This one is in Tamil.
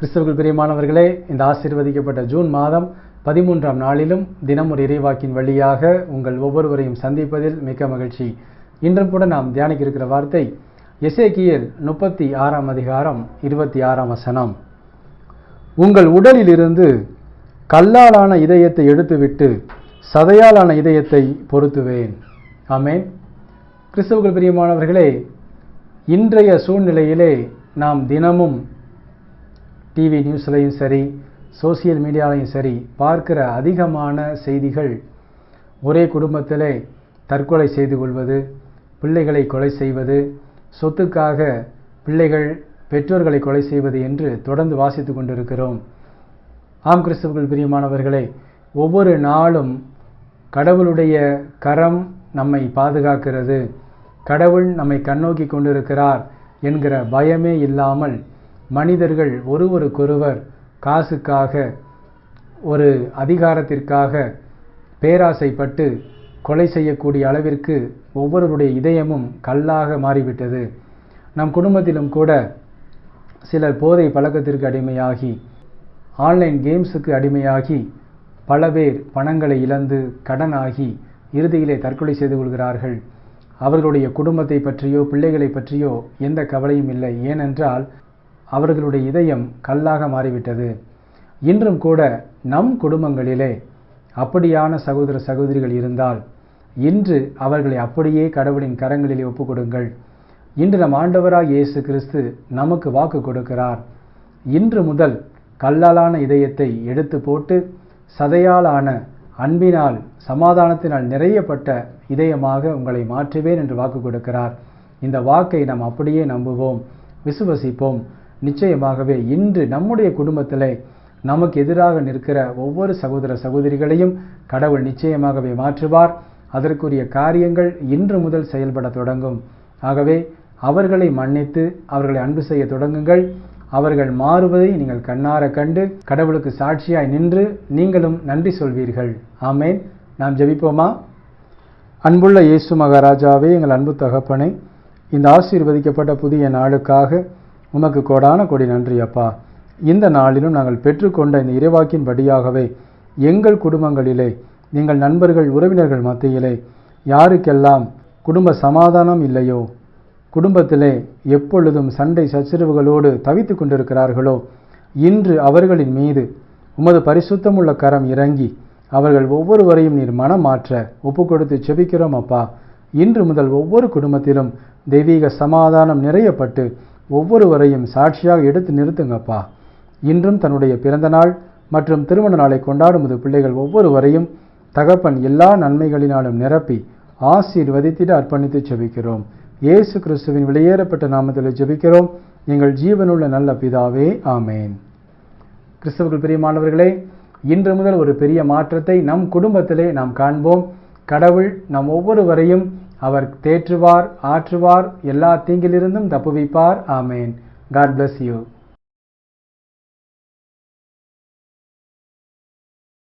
கிறிஸ்தவர்கள் பிரியமானவர்களே இந்த ஆசீர்வதிக்கப்பட்ட ஜூன் மாதம் பதிமூன்றாம் நாளிலும் தினம் ஒரு இறைவாக்கின் வழியாக உங்கள் ஒவ்வொருவரையும் சந்திப்பதில் மிக்க மகிழ்ச்சி. இன்றும் கூட நாம் தியானிக்க இருக்கிற வார்த்தை எசேக்கியல் முப்பத்தி ஆறாம் அதிகாரம் இருபத்தி ஆறாம் வசனம். உங்கள் உடலிலிருந்து கல்லாலான இதயத்தை எடுத்துவிட்டு சதையாலான இதயத்தை பொருத்துவேன். ஆமேன். கிறிஸ்தவர்கள் பிரியமானவர்களே இன்றைய சூழ்நிலையிலே நாம் தினமும் டிவி நியூஸ்லையும் சரி சோசியல் மீடியாலையும் சரி பார்க்கிற அதிகமான செய்திகள் ஒரே குடும்பத்திலே தற்கொலை செய்து கொள்வது பிள்ளைகளை கொலை செய்வது சொத்துக்காக பிள்ளைகள் பெற்றோர்களை கொலை செய்வது என்று தொடர்ந்து வாசித்து கொண்டிருக்கிறோம். ஆம் கிறிஸ்தவர்கள் பிரியமானவர்களே ஒவ்வொரு நாளும் கடவுளுடைய கரம் நம்மை பாதுகாக்கிறது. கடவுள் நம்மை கண்ணோக்கி கொண்டிருக்கிறார் என்கிற பயமே இல்லாமல் மனிதர்கள் ஒருவருக்கொருவர் காசுக்காக ஒரு அதிகாரத்திற்காக பேராசைப்பட்டு கொலை செய்யக்கூடிய அளவிற்கு ஒவ்வொருவருடைய இதயமும் கல்லாக மாறிவிட்டது. நம் குடும்பத்திலும் கூட சிலர் போதை பழக்கத்திற்கு அடிமையாகி ஆன்லைன் கேம்ஸுக்கு அடிமையாகி பல பேர் பணங்களை இழந்து கடனாகி இறுதியிலே தற்கொலை செய்து கொள்கிறார்கள். அவர்களுடைய குடும்பத்தை பற்றியோ பிள்ளைகளை பற்றியோ எந்த கவலையும் இல்லை. ஏனென்றால் அவர்களுடைய இதயம் கல்லாக மாறிவிட்டது. இன்றும் கூட நம் குடும்பங்களிலே அப்படியான சகோதர சகோதரிகள் இருந்தால் இன்று அவர்களை அப்படியே கடவுளின் கரங்களிலே ஒப்புக் கொடுங்கள் இன்று நம் ஆண்டவராக இயேசு கிறிஸ்து நமக்கு வாக்கு கொடுக்கிறார். இன்று முதல் கல்லாலான இதயத்தை எடுத்து போட்டு சதையாலான அன்பினால் சமாதானத்தினால் நிறையப்பட்ட இதயமாக உங்களை மாற்றுவேன் என்று வாக்கு கொடுக்கிறார். இந்த வாக்கை நாம் அப்படியே நம்புவோம் விசுவசிப்போம். நிச்சயமாகவே இன்று நம்முடைய குடும்பத்தில் நமக்கு எதிராக நிற்கிற ஒவ்வொரு சகோதர சகோதரிகளையும் கடவுள் நிச்சயமாகவே மாற்றுவார். அதற்குரிய காரியங்கள் இன்று முதல் செயல்பட தொடங்கும். ஆகவே அவர்களை மன்னித்து அவர்களை அன்பு செய்ய தொடங்குங்கள். அவர்கள் மாறுவதை நீங்கள் கண்ணார கண்டு கடவுளுக்கு சாட்சியாய் நின்று நீங்களும் நன்றி சொல்வீர்கள். ஆமேன். நாம் ஜெபிப்போமா? அன்புள்ள இயேசு மகாராஜாவே எங்கள் அன்பு தகப்பனை இந்த ஆசீர்வதிக்கப்பட்ட புதிய நாளுக்காக உமக்கு கோடான கொடி நன்றி அப்பா. இந்த நாளிலும் நாங்கள் பெற்றுக்கொண்ட இந்த இறைவாக்கின் படியாகவே எங்கள் குடும்பங்களிலே நீங்கள் நண்பர்கள் உறவினர்கள் மத்தியிலே யாருக்கெல்லாம் குடும்ப சமாதானம் இல்லையோ குடும்பத்திலே எப்பொழுதும் சண்டை சச்சரவுகளோடு தவித்து கொண்டிருக்கிறார்களோ இன்று அவர்களின் மீது உமது பரிசுத்தமுள்ள கரம் இறங்கி அவர்கள் ஒவ்வொருவரையும் நீர் மனம் மாற்ற ஒப்பு கொடுத்து செபிக்கிறோம் அப்பா. இன்று முதல் ஒவ்வொரு குடும்பத்திலும் தெய்வீக சமாதானம் நிறையப்பட்டு ஒவ்வொருவரையும் சாட்சியாக எடுத்து நிறுத்துங்கப்பா. இன்றும் தன்னுடைய பிறந்த நாள் மற்றும் திருமண நாளை கொண்டாடும்போது பிள்ளைகள் ஒவ்வொருவரையும் தகப்பன் எல்லா நன்மைகளினாலும் நிரப்பி ஆசீர்வதித்திட அர்ப்பணித்து ஜெபிக்கிறோம் இயேசு கிறிஸ்துவின் வெளியேறப்பட்ட நாமத்தில் ஜெபிக்கிறோம். எங்கள் ஜீவனுள்ள நல்ல பிதாவே ஆமேன். கிறிஸ்தவர்கள் பிரியமானவர்களே இன்று முதல் ஒரு பெரிய மாற்றத்தை நம் குடும்பத்திலே நாம் காண்போம். கடவுள் நம் ஒவ்வொருவரையும் அவர் தேற்றுவார் ஆற்றுவார் எல்லா தீங்கிலிருந்தும் தப்புவிப்பார். ஆமேன். God bless you